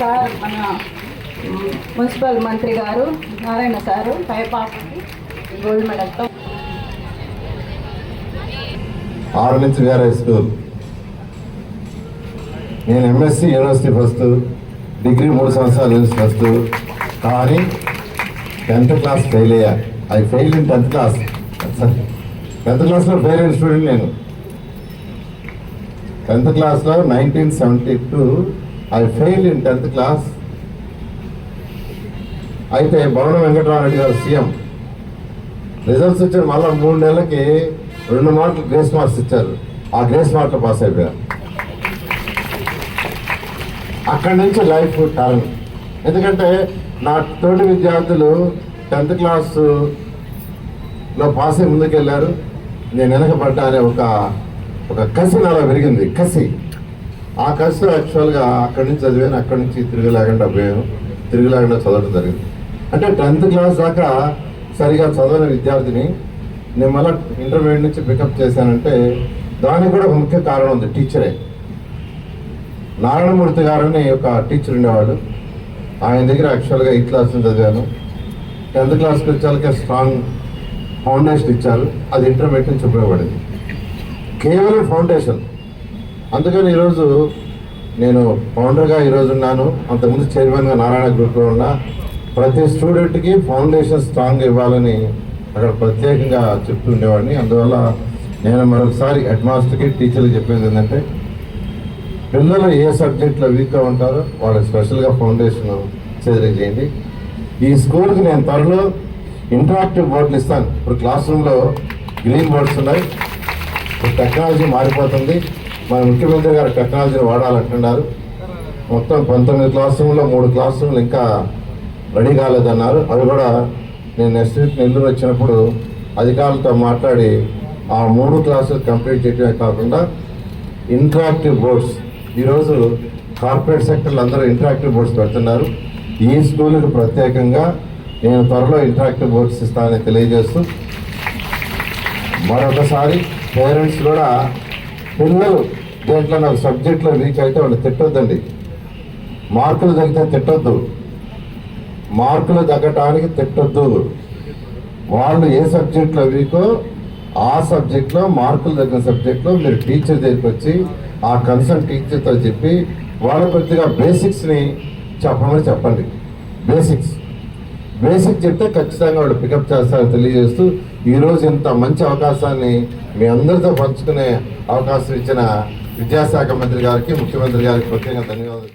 Sir మన municipal మంత్రి గారు నారాయణ సారు గోల్డ్ మెడల్తో. ఆరు నుంచి వేరే స్కూల్. నేను ఎంఎస్సి యూనివర్సిటీ ఫస్ట్ డిగ్రీ మూడు సంవత్సరాలు యూనివర్సిటీ ఫస్ట్ కానీ టెన్త్ క్లాస్ ఫెయిల్ అయ్యా. I fail in tenth class. Tenth క్లాస్లో ఫెయిల్ అయిన స్టూడెంట్ నేను. టెన్త్ క్లాస్లో nineteen seventy two I fail in tenth class అయితే భవన వెంకటరామరెడ్డి గారు సీఎం. రిజల్ట్స్ వచ్చిన మళ్ళీ మూడు నెలలకి రెండు మార్కులు గ్రేస్ మార్క్స్ ఇచ్చారు. ఆ గ్రేస్ మార్కులు పాస్ అయిపోయారు. అక్కడి నుంచి లైఫ్ టర్న్. ఎందుకంటే నా తోటి విద్యార్థులు టెన్త్ క్లాసులో పాస్ అయి ముందుకెళ్ళారు నేను వెనకబడ్డా అనే ఒక ఒక కసి నాలో పెరిగింది. కసి. ఆ యాక్చువల్గా అక్కడి నుంచి చదివాను అక్కడి నుంచి తిరగలేకుండా పోయాను తిరగలేకుండా చదవడం జరిగింది. అంటే టెన్త్ క్లాస్ దాకా సరిగా చదవని విద్యార్థిని నేను మళ్ళీ ఇంటర్మీడియట్ నుంచి పికప్ చేశానంటే దానికి కూడా ముఖ్య కారణం ఉంది టీచరే నారాయణమూర్తి గారని ఒక టీచర్ ఉండేవాడు. ఆయన దగ్గర యాక్చువల్గా ఎయిత్ క్లాస్ నుంచి చదివాను. టెన్త్ క్లాస్కి వచ్చేకే స్ట్రాంగ్ ఫౌండేషన్ ఇచ్చారు. అది ఇంటర్మీడియట్ నుంచి ఉపయోగపడింది. కేవలం ఫౌండేషన్ అందుకని ఈరోజు నేను ఫౌండర్గా ఈరోజు ఉన్నాను. అంతకుముందు చైర్మన్గా నారాయణ గ్రూప్లో ఉన్నా ప్రతి స్టూడెంట్కి ఫౌండేషన్ స్ట్రాంగ్ ఇవ్వాలని అక్కడ ప్రత్యేకంగా చెప్తూ ఉండేవాడిని. అందువల్ల నేను మరొకసారి హెడ్మాస్టర్కి టీచర్కి చెప్పేది ఏంటంటే పిల్లలు ఏ సబ్జెక్ట్లో వీక్గా ఉంటారో వాళ్ళకి స్పెషల్గా ఫౌండేషన్ చేదరి చేయండి. ఈ స్కూల్కి నేను త్వరలో ఇంటరాక్టివ్ బోర్డులు ఇస్తాను. ఇప్పుడు క్లాస్ రూమ్లో గ్రీన్ బోర్డ్స్ ఉన్నాయి. ఇప్పుడు టెక్నాలజీ మారిపోతుంది. మన ముఖ్యమంత్రి గారు టెక్నాలజీని వాడాలంటున్నారు. మొత్తం పంతొమ్మిది క్లాస్ రూమ్లో మూడు క్లాస్ రూమ్లు ఇంకా రెడీ కాలేదన్నారు. అవి కూడా నేను నెక్స్ట్ వీక్ నెల్లూరు వచ్చినప్పుడు అధికారులతో మాట్లాడి ఆ మూడు క్లాసులు కంప్లీట్ చేయడమే కాకుండా ఇంటరాక్టివ్ బోర్డ్స్ ఈరోజు కార్పొరేట్ సెక్టర్లు అందరూ ఇంటరాక్టివ్ బోర్డ్స్ పెడుతున్నారు. ఈ స్కూల్కి ప్రత్యేకంగా నేను త్వరలో ఇంటరాక్టివ్ బోర్డ్స్ ఇస్తానని తెలియజేస్తూ మరొకసారి పేరెంట్స్ కూడా పిల్లలు దేంట్లో నాకు సబ్జెక్ట్లో వీక్ అయితే వాళ్ళు తిట్టొద్దండి. మార్కులు తగ్గితే తిట్టొద్దు. మార్కులు తగ్గటానికి తిట్టొద్దు. వాళ్ళు ఏ సబ్జెక్ట్లో వీకో ఆ సబ్జెక్ట్లో మార్కులు తగ్గిన సబ్జెక్ట్లో మీరు టీచర్ దగ్గరికి వచ్చి ఆ కన్సర్న్ టీచర్తో చెప్పి వాళ్ళ కొద్దిగా బేసిక్స్ని చెప్పమని చెప్పండి. బేసిక్స్. బేసిక్ చెప్తే ఖచ్చితంగా వాళ్ళు పికప్ చేస్తారని తెలియజేస్తూ ఈరోజు ఇంత మంచి అవకాశాన్ని మీ అందరితో పంచుకునే అవకాశం ఇచ్చిన విద్యాశాఖ మంత్రి గారికి ముఖ్యమంత్రి గారికి ప్రత్యేకంగా ధన్యవాదాలు